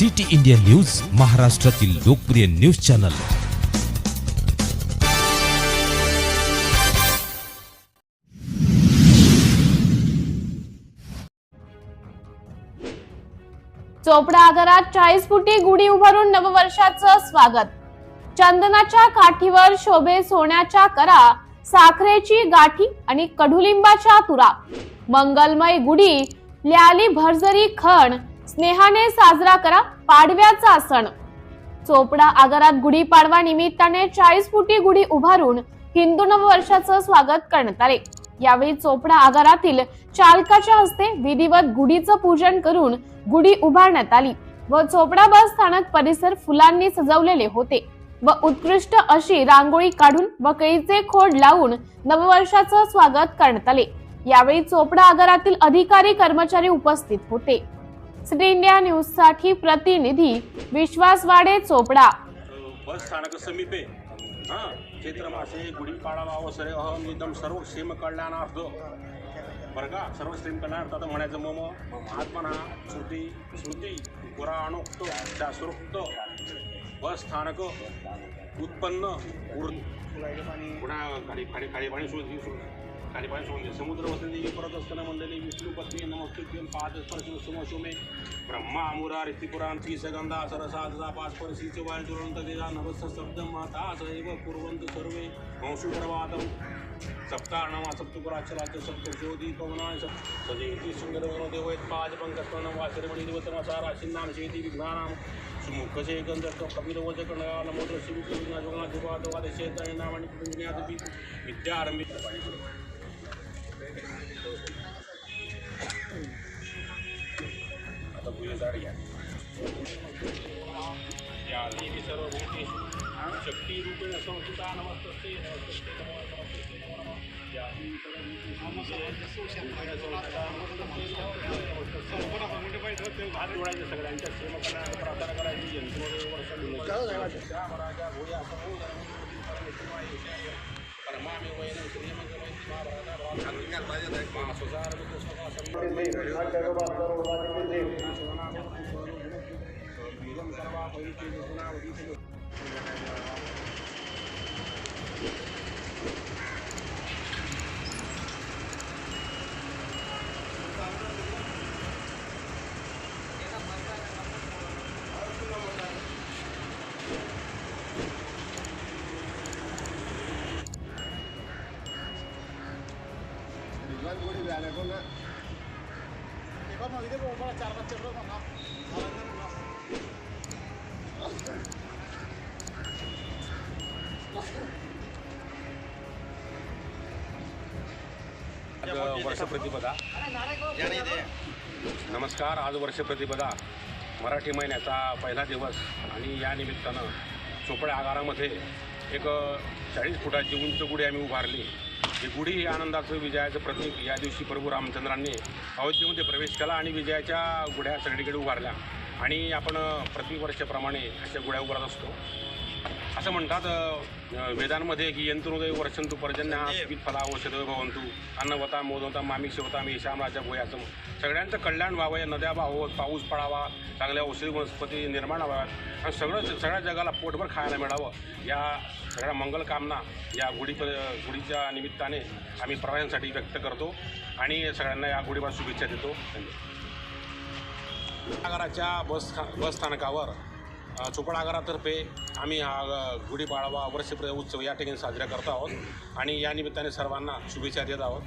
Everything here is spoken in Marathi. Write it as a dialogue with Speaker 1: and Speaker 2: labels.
Speaker 1: सिटी इंडिया न्यूज महाराष्ट्रातील लोकप्रिय न्यूज चॅनल.
Speaker 2: चोपडा आगारात चाळीस फुटी गुढी उभारून नववर्षाचं स्वागत. चंदनाच्या काठीवर शोभे सोन्याच्या करा साखरेची गाठी आणि कडुलिंबाच्या तुरा. मंगलमय गुढी ल्याली भरजरी खण स्नेहाने साजरा करा पाडव्याचा सण. चोपडा आगारात गुढीपाडवा निमित्ताने चाळीस फुटी गुढी उभारून हिंदू नववर्षाचं स्वागत करण्यात आले. यावेळी चोपडा आगारातील चालकाच्या हस्ते विधिवत गुढीचं पूजन करून गुढी उभारण्यात आली व चोपडा बस स्थानक परिसर फुलांनी सजवलेले होते व उत्कृष्ट अशी रांगोळी काढून व केळीचे खोड लावून नववर्षाचं स्वागत करण्यात आले. यावेळी चोपडा आगारातील अधिकारी कर्मचारी उपस्थित होते. सिटी इंडिया न्यूजसाठी प्रतिनिधी विश्वास वाडे चोपडा.
Speaker 3: बस स्थानक समीपे. हां चैत्रमासे गुढीपाडवा अवसरे अहम एकदम सर्व क्षेम कल्याणार्थ बरं का? सर्व क्षेम कल्याणार्थ आता म्हणायचं मम. महात्मना श्रुती श्रुती पुराणोक्त शास्त्रोक्त बस स्थानक उत्पन्न ऊर् पुन्हा खाली खाली खाली पाणी खाली पाणी सोडले समुद्र वसंती परत असताना मंडळी विष्णू पत्नी नमस्कृत्य पाद स्पर्श समशोमे ब्रह्मा मुरा ऋतिपुरांती सगंधा सरसा पाच परशीच वाय दुरंत देदा नवस शब्द माता सैव कुर्वंत सर्वे वंशु प्रवादम सप्तार्णवा सप्तपुराचलाच सप्त ज्योती पवना सजयती सुंदर देवयत पाज पंकस्पर्ण वाचरमणी दिवतमसा राशीनाम शेती विघ्नानाम सुमुखसे गंधर्व कपिल वजक नमोद्र विद्यारंभी शक्तिरूपेण संस्थिता नमस्तस्ते नमस्तस्ते नमो नमस्तस्ते नमो नमः जोडायचे सगळ्यांच्या श्रीमंतांना प्रार्थना करायची महाभारता वर्ष राजा भूया आज वर्षप्रतिपदा नमस्कार आज वर्षप्रतिपदा मराठी महिन्याचा पहिला दिवस आणि या निमित्तानं चोपड्या आगारामध्ये एक चाळीस फुटाची उंच गुढी आम्ही उभारली. ही गुढी ही आनंदाचं विजयाचं प्रतीक. या दिवशी प्रभू रामचंद्रांनी अयोध्येमध्ये प्रवेश केला आणि विजयाच्या गुढ्या सगळीकडे उभारल्या. आणि आपण प्रतिवर्षाप्रमाणे अशा गुढ्या उभारत असतो. असं म्हणतात वेदांमध्ये की यंत्रोदय वर्षंतु पर्जन्य फला औषध भवंतु अन्नवता मोदवता मामी शिवता मी भोय असं सगळ्यांचं कल्याण व्हावं या नद्या व्हावं पाऊस पडावा चांगल्या औषधी वनस्पती निर्माण व्हाव्यात आणि सगळं सगळ्या जगाला पोटभर खायला मिळावं या सगळ्या मंगल कामना या गुढी गुढीच्या निमित्ताने आम्ही प्रवाशांसाठी व्यक्त करतो आणि सगळ्यांना या गुढीबार शुभेच्छा देतो. धन्यवाद. आगाराच्या बस बस स्थानकावर चोपड आगारातर्फे आम्ही हा गुढीपाडवा वर्षप्र उत्सव या ठिकाणी साजरा करत आहोत. आणि या निमित्ताने सर्वांना शुभेच्छा देत आहोत.